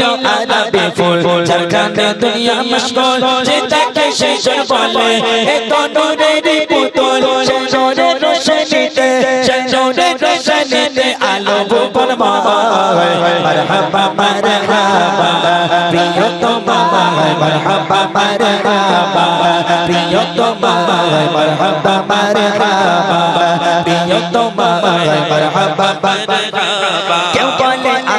ফুটিল আরবে ফুল, যার গানে দুনিয়া মশগুল যে তাকে শেষর বলে, এ তো নূরের পুতুল, সে নূরের রোশনীতে, সে রোশনীতে আলো ভুবন ময় মারহাবা মারহাবা প্রিয় তোমায় মারহাবা মারহাবা প্রিয় তোমায় মারহাবা মারহাবা প্রিয় তোমায় মারহাবা মারহাবা। কেউ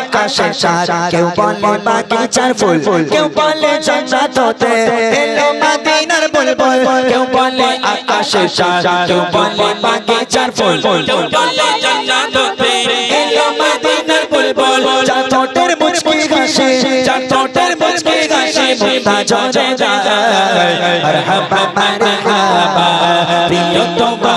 আকাশে চাঁদ, কেউ বলে বাগিচার ফুল, কেউ বলে জান্নাত হতে এলো মদিনার বুলবুল, কেউ বলে আকাশে চাঁদ, কেউ বলে বাগিচার ফুল, কেউ বলে জান্নাত হতে এলো মদিনার বুলবুল চাঁদ ঠোঁটের মুচকি হাসি চাঁদ ঠোঁটের মুচকি হাসি মুক্তা জরে যায়। মারহাবা মারহাবা প্রিয় তোমায়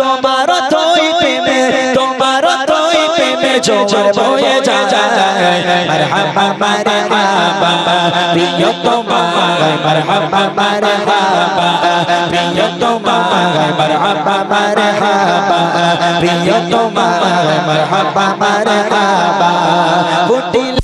জোয়ার বয়ে যায়। মারহাবা মারহাবা। প্রিয় তোমায় মারহাবা মারহাবা। প্রিয় তোমায় মারহাবা মারহাবা। প্রিয় তোমায় মারহাবা মারহাবা। ফুটিল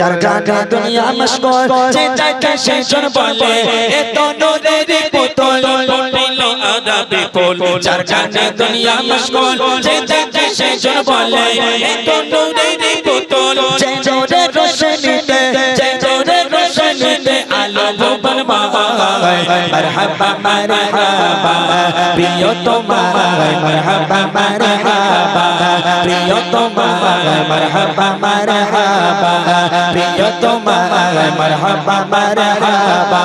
যার গানে দুনিয়া মশগুল যে যাকে শেষন বলে, এ তো নূরের পুতুল। ফুটিল আদাবে ফুল যার গানে দুনিয়া মশগুল যে শেষন বলে এ তো নূরের পুতুল যে নূরের রোশনীতে যে নূরের রোশনীতে আলো ভুবন মায় মারহাবা মারহাবা, প্রিয় তোমায়, মারহাবা মারহাবা, প্রিয় তোমায়, মারহাবা মারহাবা, প্রিয় তোমায়, মারহাবা মারহাবা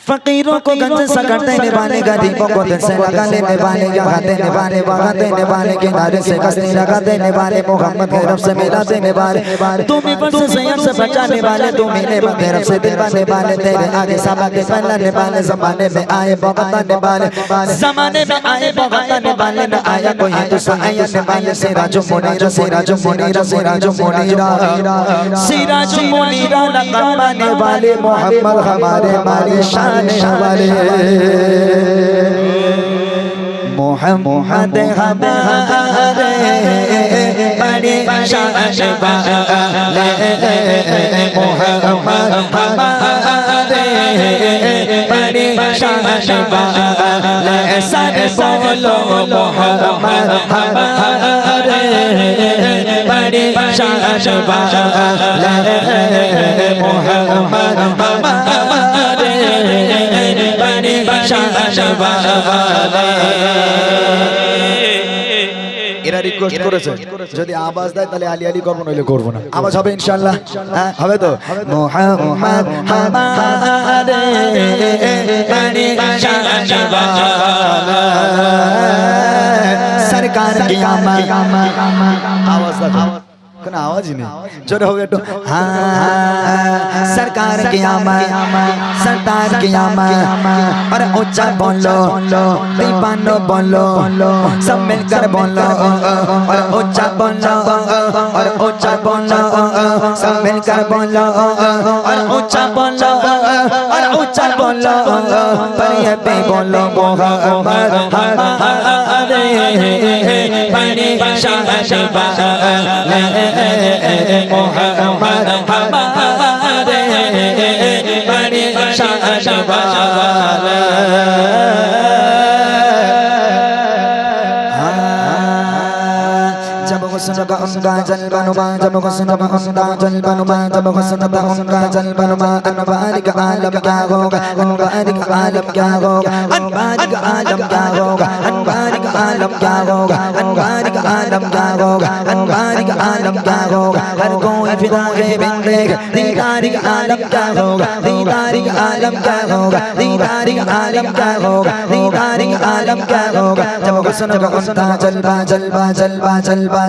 फकीरों को गंज सा कर देने वाले गरीबों को दिल से लगा लेने वाले यहाँ देने वाले वहाँ देने वाले किनारे से कस्ती लगा देने वाले मोहम्मद के रब से मिला देने वाले तुम ही पर से सैयद से बचाने वाले तुम ही ने बंदे रब से दिलवाने वाले तेरे आगे के फैलाने वाले जमाने में आए भगताने वाले जमाने में आए भगताने वाले न आया कोई हिंदुस्तान आने वाले सिराजो मुनीरा सिराजो मुनीरा सिराजो मुनीरा सिराजो मुनीरा लगाने वाले मोहम्मद हमारे मारी शान সবারে মোহা হামারে বড়ে শাহবালে মোহাম্মদ হামারে বড়ে শাহবালে সর বলো, মোহাম্মদ হামারে বড়ে শাহবালে মোহাম্মদ রিকোয়েস্ট করেছে যদি আওয়াজ দেয় তাহলে আলি আলি করব নইলে করব না আওয়াজ হবে ইনশাল্লাহ হ্যাঁ হবে তো মোহাম্মদ সরকার আওয়াজ कोई आवाज़ ही नहीं। हो गया तो हाँ, हाँ, हाँ, सरकार की आमा सरकार की आमा। अरे ऊँचा बोलो दीपानो बोलो। सब मिलकर बोलो। और ऊँचा बोलो। और ऊँचा बोलो सब मिलकर बोलो और ऊंचा बोलो और ऊंचा बोलो पर ये भी बोलो मोहम्मद हमारे बड़ी शान वाले मोहम्मद हमारे جب ان کا جل بنوا جب حسن جب ان کا جل بنوا جب حسن جب ان کا جل بنوا انوار کا عالم کیا ہوگا انوار کا عالم کیا ہوگا انوار کا عالم کیا ہوگا انوار کا عالم کیا ہوگا انوار کا عالم کیا ہوگا انوار کا عالم کیا ہوگا ہر کوئی فدا ہے بندے دیدار کا عالم کیا ہوگا دیدار کا عالم کیا ہوگا دیدار کا عالم کیا ہوگا دیدار کا عالم کیا ہوگا جب حسن جب ان کا جلوا جلوا جلوا جلوا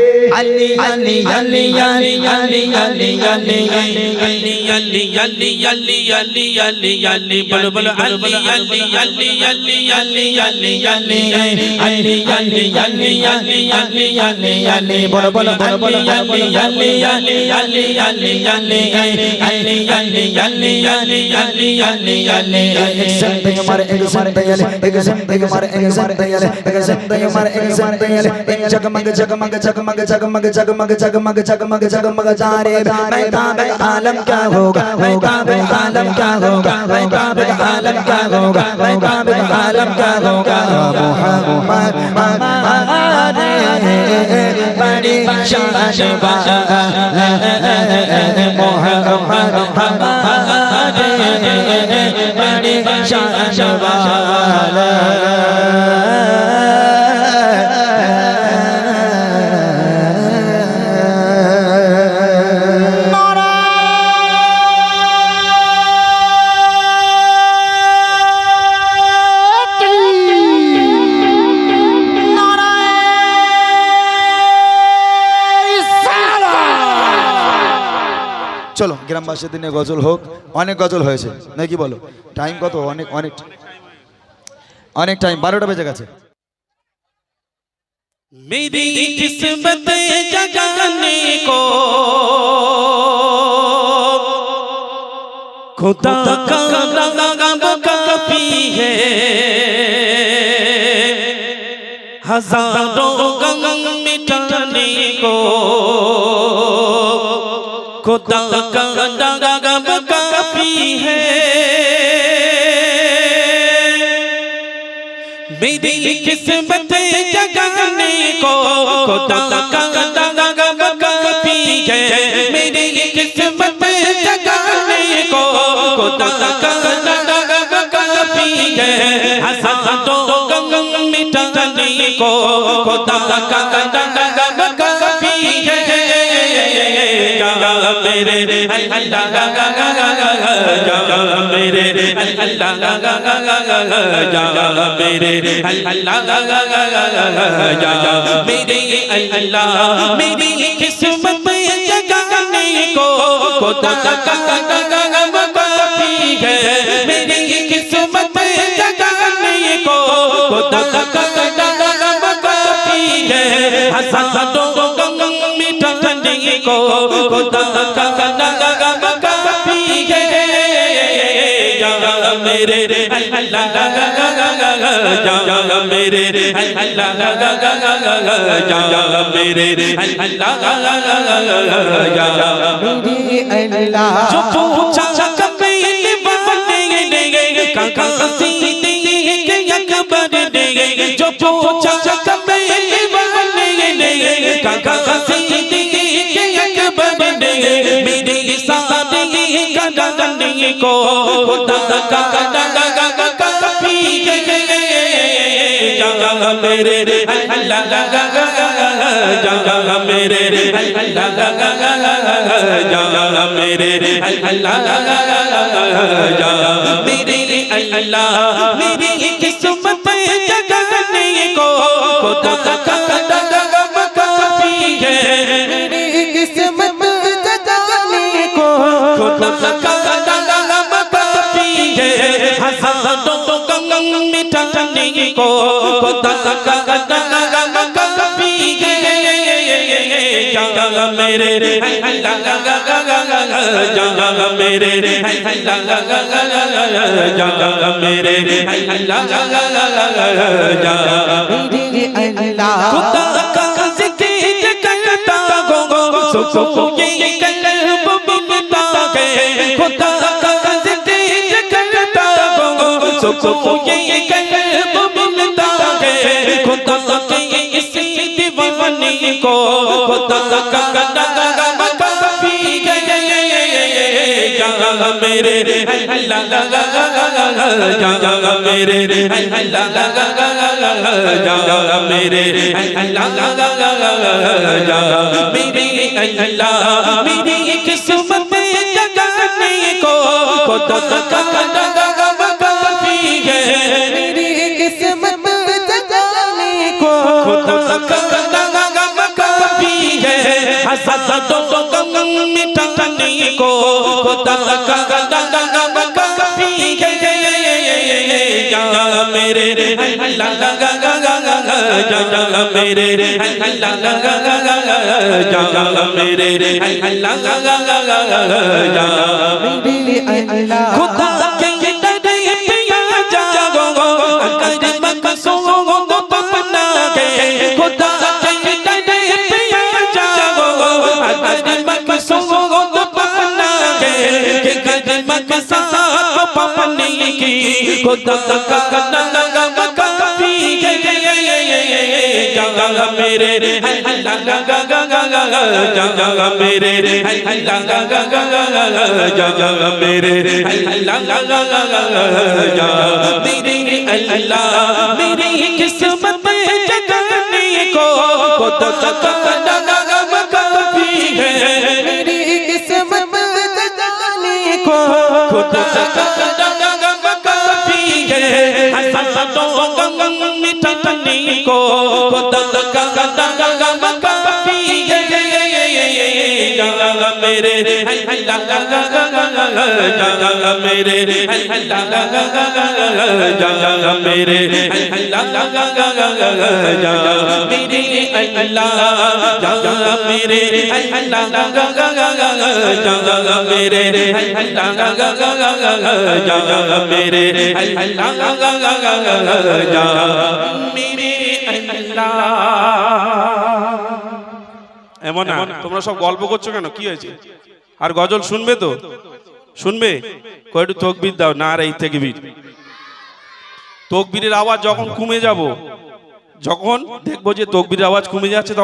अली अली अली अली अली अली अली अली अली अली अली अली अली अली बोलो बोलो अली अली अली अली अली अली अली अली अली अली अली अली अली अली बोलो बोलो बोलो बोलो अली अली अली अली अली अली अली अली अली अली अली अली अली एक संते हमारे एक संते यले एक संते हमारे एक संते यले एक संते हमारे एक संते यले एक जगमग जगमग जगमग जगमग जगमग जगमग जगमग जगमग जारे मैं ताबे आलम क्या होगा मैं ताबे आलम क्या होगा मैं ताबे आलम क्या होगा मैं ताबे आलम क्या होगा मोहम्मद हमारे बड़ी शान मोहम्मद চলো গ্রামবাসীদের নিয়ে গজল হোক অনেক গজল হয়েছে নাকি বলো টাইম কত অনেক অনেক অনেক টাইম বারোটা বেজে গেছে मेरी किस्मत जगाने को खुदा का रगब काफी है हजारों गम मिटाने को खुदा का रगब काफी है मेरी किस्मत जगाने को खुदा का दगम काफी है मेरी किस्मत जगाने को खुदा का दगम काफी है हजारों गम मिटाने को खुदा का mere Allah ga ga ga ga ga ga ja mere Allah ga ga ga ga ga ga ja mere Allah ga ga ga ga ga ga ja mere Allah मेरी किस्मत में जगाने को खुदा का कदम बाकी है मेरी किस्मत में जगाने को खुदा का कदम बाकी है हसन तो को खुदा का दगम काफी है या मेरे अल्लाह या मेरे अल्लाह या मेरे अल्लाह जो पूछा कभी वाले ने काका सीते के अकबर ने जो पूछा कभी वाले ने काका सीते کو جگہ میرے اللہ جگہ میرے اللہ جگہ میرے اللہ جگہ میرے اللہ میرے मेरे जगह मेरे जगह मेरे खुदा का जिक्र करता गो गो सुख सुख ये کو میرے اللہ میرے اللہ میرے اللہ میرے اللہ میری قسمت جگانے کو خدا کا کو خدا کا پی جا میرے اللہ جا میرے اللہ جا میرے اللہ جا खुदा गंगा मेरे गंगा मेरे गंगा मेरे मेरे अल्लाह मेरी किस्मत जगने को मेरी किस्मत जगने को खुदा दो गंग मिटने को दल का mere mere mere এমন না তোমরা সব গল্প করছ কেন? কি হয়েছে? আর গজল শুনবে তো? শুনবে? কয়টু তকবির দাও। না আর এই থেকে বীর তকবীরের আওয়াজ যখন কমে যাব যখন দেখব যে তকবীরের আওয়াজ কমে যাচ্ছে তখন